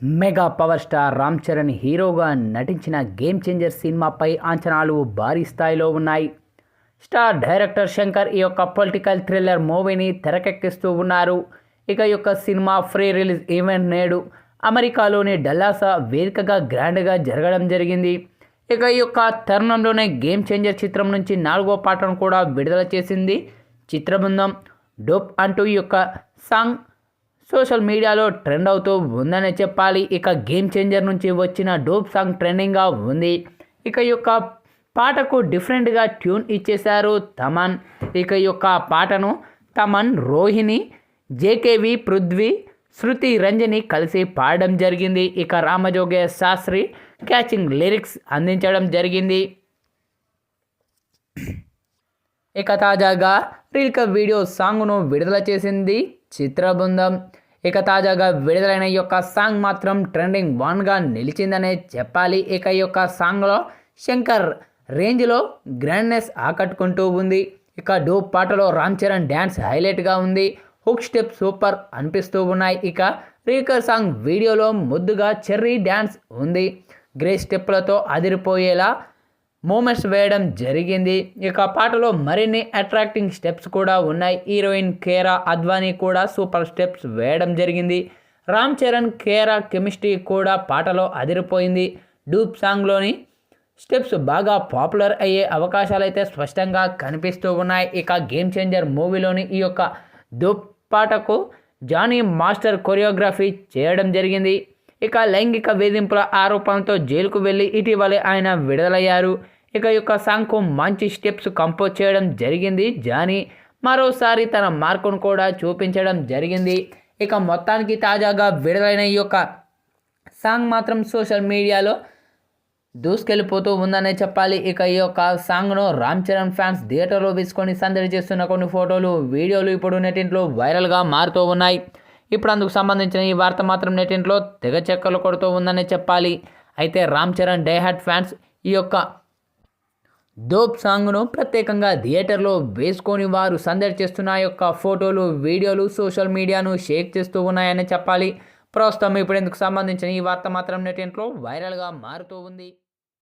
Mega power star Ram Charan హీరోగా నటించిన game changer సినిమాపై అంచనాలు భారీ స్థాయిలో ఉన్నాయి. స్టార్ డైరెక్టర్ శంకర్ ఈ యొక్క పొలిటికల్ థ్రిల్లర్ మూవీని తెరకెక్కిస్తూ ఉన్నారు. ఇక ఈ యొక్క సినిమా ఫ్రీ రిలీజ్ ఈవెంట్ నేడు అమెరికాలోని డల్లాసా వేదికగా గ్రాండ్గా జరగడం జరిగింది. ఇక ఈ యొక్క తరుణంలోనే గేమ్ చేంజర్ చిత్రం నుంచి నాలుగో పాటను కూడా విడుదల చేసింది. చిత్రబృందం డోప్ అంటూ ఈ యొక్క సాంగ్ సోషల్ మీడియాలో ట్రెండ్ అవుతూ ఉందనే చెప్పాలి. ఇక గేమ్ చేంజర్ నుంచి వచ్చిన డోప్ సాంగ్ ట్రెండింగ్గా ఉంది. ఇక యొక్క పాటకు డిఫరెంట్గా ట్యూన్ ఇచ్చేశారు తమన్. ఇక యొక్క పాటను తమన్ రోహిణి జేకేవి పృథ్వీ శృతి రంజని కలిసి పాడడం జరిగింది. ఇక రామజోగే శాస్త్రి క్యాచింగ్ లిరిక్స్ అందించడం జరిగింది. ఇక తాజాగా రీల్క వీడియో సాంగ్ను విడుదల చేసింది చిత్రబృందం. ఇక తాజాగా విడుదలైన ఈ యొక్క సాంగ్ మాత్రం ట్రెండింగ్ వన్గా నిలిచిందనే చెప్పాలి. ఇక ఈ యొక్క సాంగ్లో శంకర్ రేంజ్లో గ్రాండ్నెస్ ఆకట్టుకుంటూ ఉంది. ఇక డూ పాటలో రామ్ చరణ్ డ్యాన్స్ హైలైట్గా ఉంది. హుక్ స్టెప్ సూపర్ అనిపిస్తూ ఉన్నాయి. ఇక రీకర్ సాంగ్ వీడియోలో ముద్దుగా చెర్రీ డ్యాన్స్ ఉంది. గ్రే స్టెప్లతో అదిరిపోయేలా మూమెంట్స్ వేయడం జరిగింది. ఇక పాటలో మరిన్ని అట్రాక్టింగ్ స్టెప్స్ కూడా ఉన్నాయి. హీరోయిన్ కేరా అద్వానీ కూడా సూపర్ స్టెప్స్ వేయడం జరిగింది. రామ్ చరణ్ కేరా కెమిస్ట్రీ కూడా పాటలో అదిరిపోయింది. డూప్ సాంగ్లోని స్టెప్స్ బాగా పాపులర్ అయ్యే అవకాశాలు అయితే స్పష్టంగా కనిపిస్తూ ఉన్నాయి. ఇక గేమ్ చేంజర్ మూవీలోని ఈ యొక్క డూప్ పాటకు జానీ మాస్టర్ కొరియోగ్రఫీ చేయడం జరిగింది. ఇక లైంగిక వేధింపుల ఆరోపణలతో జైలుకు వెళ్ళి ఇటీవలే ఆయన విడుదలయ్యారు. ఇక యొక్క సాంగ్కు మంచి స్టెప్స్ కంపోజ్ చేయడం జరిగింది. జానీ మరోసారి తన మార్కును కూడా చూపించడం జరిగింది. ఇక మొత్తానికి తాజాగా విడుదలైన ఈ యొక్క సాంగ్ మాత్రం సోషల్ మీడియాలో దూసుకెళ్ళిపోతూ ఉందనే చెప్పాలి. ఇక ఈ యొక్క సాంగ్ను రామ్ చరణ్ ఫ్యాన్స్ థియేటర్లో వేసుకొని సందడి చేస్తున్న కొన్ని ఫోటోలు వీడియోలు ఇప్పుడు నెటింట్లో వైరల్గా మారుతూ ఉన్నాయి. ఇప్పుడు అందుకు సంబంధించిన ఈ వార్త మాత్రం నెటింట్లో తెగ చెక్కలు కొడుతూ ఉందనే చెప్పాలి. అయితే రామ్ చరణ్ డైహార్ట్ ఫ్యాన్స్ ఈ యొక్క డోప్ సాంగ్ను ప్రత్యేకంగా థియేటర్లో వేసుకొని వారు సందడి చేస్తున్న యొక్క ఫోటోలు వీడియోలు సోషల్ మీడియాను షేక్ చేస్తూ ఉన్నాయని చెప్పాలి. ప్రస్తుతం ఇప్పుడు ఇందుకు సంబంధించిన ఈ వార్త మాత్రం నెటింట్లో వైరల్గా మారుతూ ఉంది.